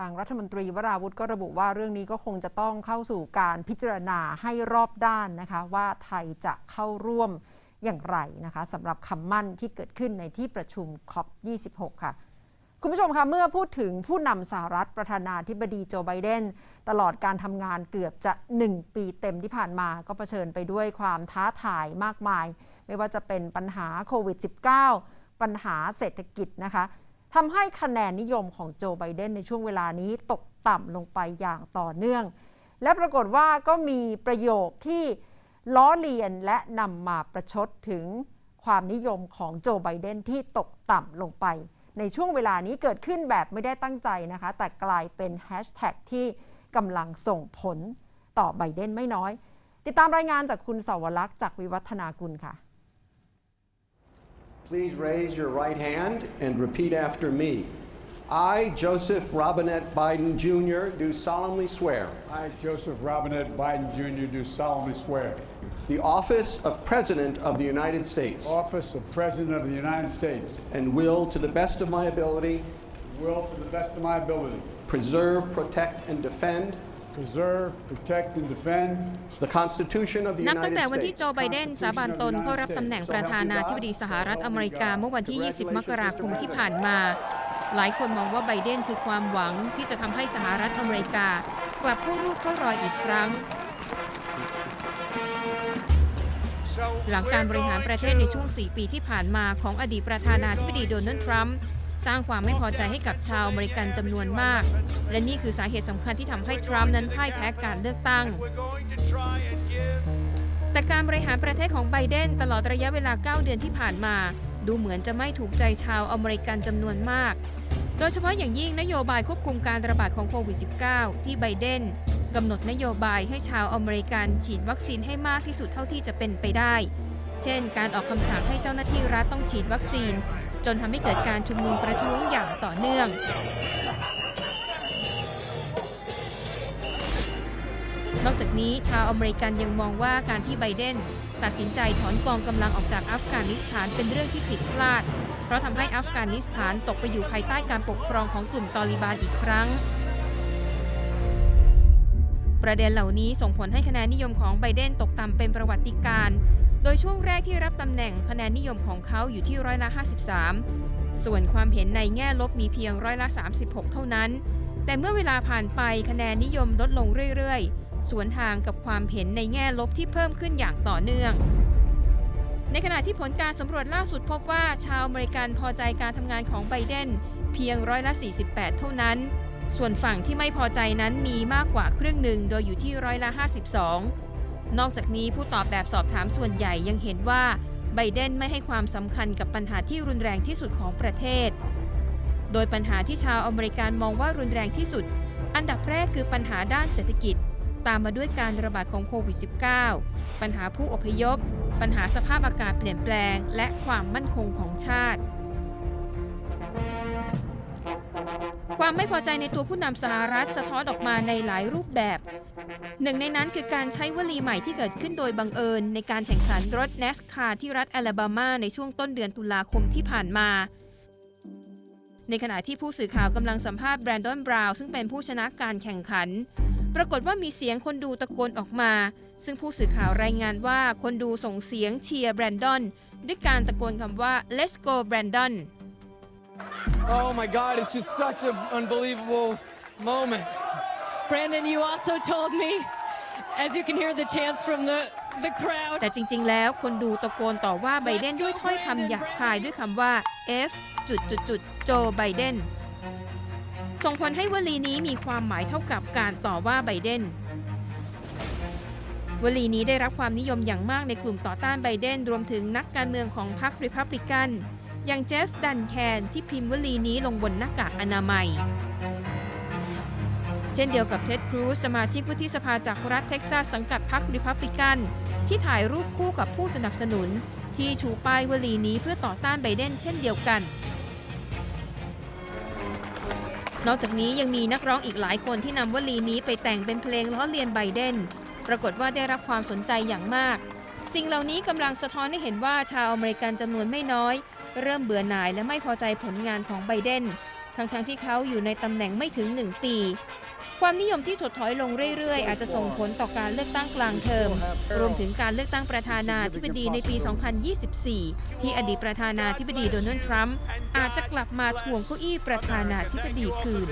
ทางรัฐมนตรีวราวุธก็ระบุว่าเรื่องนี้ก็คงจะต้องเข้าสู่การพิจารณาให้รอบด้านนะคะว่าไทยจะเข้าร่วมอย่างไรนะคะสำหรับคำมั่นที่เกิดขึ้นในที่ประชุมคอป26 ค่ะ คุณผู้ชมคะเมื่อพูดถึงผู้นำสหรัฐประธานาธิบดีโจไบเดน ตลอดการทำงานเกือบจะ 1 ปีเต็มที่ผ่านมา ก็เผชิญไปด้วยความท้าทายมากมาย ไม่ว่าจะเป็นปัญหาโควิด -19 ปัญหาเศรษฐกิจนะคะ ทำให้คะแนนนิยมของโจไบเดนในช่วงเวลานี้ตกต่ำลงไปอย่างต่อเนื่อง และปรากฏว่าก็มีประโยคที่ล้อเลียนและนำมาประชดถึงความนิยมของโจไบเดนที่ตกต่ำลงไป ในช่วงเวลานี้เกิดขึ้นแบบไม่ได้ตั้งใจนะคะ แต่กลายเป็นแฮชแท็กที่กำลังส่งผลต่อไบเดนไม่น้อย ติดตามรายงานจากคุณสาวรักษ์จากวิวัฒนากุลค่ะ Please raise your right hand and repeat after me. I, Joseph Robinette Biden Jr., do solemnly swear I, Joseph Robinette Biden Jr., do solemnly swear. the office of President of the United States Office of President of the United States and will, to the best of my ability, will, to the best of my ability, preserve, protect, and defend preserve, protect, and defend the Constitution of the นับตั้ง United แต่วันที่ States โจ ไบเดน สาบานตนเข้ารับตำแหน่งประธานาธิบดีสหรัฐอเมริกาเมื่อวันที่ 20 มกราคมที่ผ่านมา หลายคนมองว่าไบเดนคือความหวังที่จะทำให้สหรัฐอเมริกา กลับเข้ารูปเข้ารอยอีกครั้ง หลังการบริหารประเทศในช่วง 4 ปีที่ผ่านมาของอดีตประธานาธิบดีโดนัลด์ทรัมป์ สร้างความไม่พอใจให้กับชาวอเมริกันจำนวนมาก และนี่คือสาเหตุสำคัญที่ทำให้ทรัมป์นั้นพ่ายแพ้การเลือกตั้ง แต่การบริหารประเทศของไบเดนตลอดระยะเวลา 9 เดือนที่ผ่านมา ดูเหมือนจะไม่ถูกใจชาวอเมริกันจำนวนมาก โดยเฉพาะอย่างยิ่งนโยบายควบคุมการระบาดของโควิด -19 ที่ไบเดนกำหนดนโยบายให้ชาวอเมริกันฉีดวัคซีนให้มากที่สุดเท่าที่จะเป็นไปได้ เช่น การออกคำสั่งให้เจ้าหน้าที่รัฐต้องฉีดวัคซีน จนทำให้เกิดการชุมนุมประท้วงอย่างต่อเนื่อง นอกจากนี้ชาวอเมริกันยังมองว่าการที่ไบเดนตัดสินใจถอนกองกำลังออกจากอัฟกานิสถานเป็นเรื่องที่ผิดพลาด เพราะทำให้อัฟกานิสถานตกไปอยู่ภายใต้การปกครองของกลุ่มตอลิบานอีกครั้ง ประเด็นเหล่านี้ส่งผลให้คะแนนนิยมของไบเดนตกต่ำเป็นประวัติการณ์ โดยช่วงแรกที่รับตำแหน่งคะแนนนิยมของเขาอยู่ที่ร้อยละ 53 ส่วนความเห็นในแง่ลบมีเพียงร้อยละ 36 เท่านั้น แต่เมื่อเวลาผ่านไปคะแนนนิยมลดลงเรื่อยๆ สวนทางกับความเห็นในแง่ลบที่เพิ่มขึ้นอย่างต่อเนื่อง ในขณะที่ผลการสำรวจล่าสุดพบว่าชาวอเมริกันพอใจการทำงานของไบเดนเพียงร้อยละ 48 เท่านั้น ส่วนฝั่งที่ไม่พอใจนั้นมีมากกว่าครึ่งหนึ่งโดยอยู่ที่ร้อยละ 52 นอกจากนี้ผู้ตอบแบบสอบถามส่วนใหญ่ยังเห็นว่าไบเดนไม่ให้ความสำคัญกับปัญหาที่รุนแรงที่สุดของประเทศ โดยปัญหาที่ชาวอเมริกันมองว่ารุนแรงที่สุด อันดับแรกคือปัญหาด้านเศรษฐกิจ ตามมาด้วยการระบาดของโควิด -19 ปัญหาผู้อพยพ ปัญหาสภาพอากาศเปลี่ยนแปลง และความมั่นคงของชาติ ความไม่พอใจในตัวผู้นำสหรัฐสะท้อนออกมาในหลายรูปแบบ หนึ่งในนั้นคือการใช้วลีใหม่ที่เกิดขึ้นโดยบังเอิญ ในการแข่งขันรถ NASCAR ที่รัฐแอลาบามาในช่วงต้นเดือนตุลาคมที่ผ่านมา ในขณะที่ผู้สื่อข่าวกำลังสัมภาษณ์แบรนดอนบราวน์ซึ่งเป็นผู้ชนะการแข่งขัน ปรากฏว่ามีเสียงคนดูตะโกนออกมา ซึ่งผู้สื่อข่าวรายงานว่าคนดูส่งเสียงเชียร์แบรนดอนด้วยการตะโกนคำว่า let's go Brandon Oh my God, it's just such an unbelievable moment. Brandon, you also told me, as you can hear the chants from the, the crowd, แต่จริง ๆ แล้วคนดูตะโกนต่อว่าไบเดนด้วยถ้อยคำหยาบคายด้วยคำว่า F จุดจุดจุดโจไบเดนส่งผลให้วลีนี้มีความหมายเท่ากับการต่อว่าไบเดนวลีนี้ได้รับความนิยมอย่างมากในกลุ่มต่อต้านไบเดนรวมถึงนักการเมืองของพรรคริพับลิกัน อย่างเจฟดันแคนที่พิมพ์วลีนี้ลงบนหน้ากากอนามัย เช่นเดียวกับเท็ดครูซสมาชิกวุฒิสภาจากรัฐเท็กซัสสังกัดพรรคริพับลิกัน ที่ถ่ายรูปคู่กับผู้สนับสนุน ที่ชูป้ายวลีนี้เพื่อต่อต้านไบเดนเช่นเดียวกัน นอกจากนี้ยังมีนักร้องอีกหลายคนที่นำวลีนี้ไปแต่งเป็นเพลงล้อเลียนไบเดน ปรากฏว่าได้รับความสนใจอย่างมาก สิ่งเหล่านี้กำลังสะท้อนให้เห็นว่าชาวอเมริกันจำนวนไม่น้อย เริ่มเบื่อหน่ายและไม่พอใจผลงานของไบเดน ทั้งๆที่เขาอยู่ในตำแหน่งไม่ถึง 1 ปี ความนิยมที่ถดถอยลงเรื่อย ๆ อาจจะส่งผลต่อการเลือกตั้งกลางเทอม รวมถึงการเลือกตั้งประธานาธิบดีในปี 2024 ที่อดีตประธานาธิบดีโดนัลด์ทรัมป์อาจจะกลับมาทวงเก้าอี้ประธานาธิบดีคืน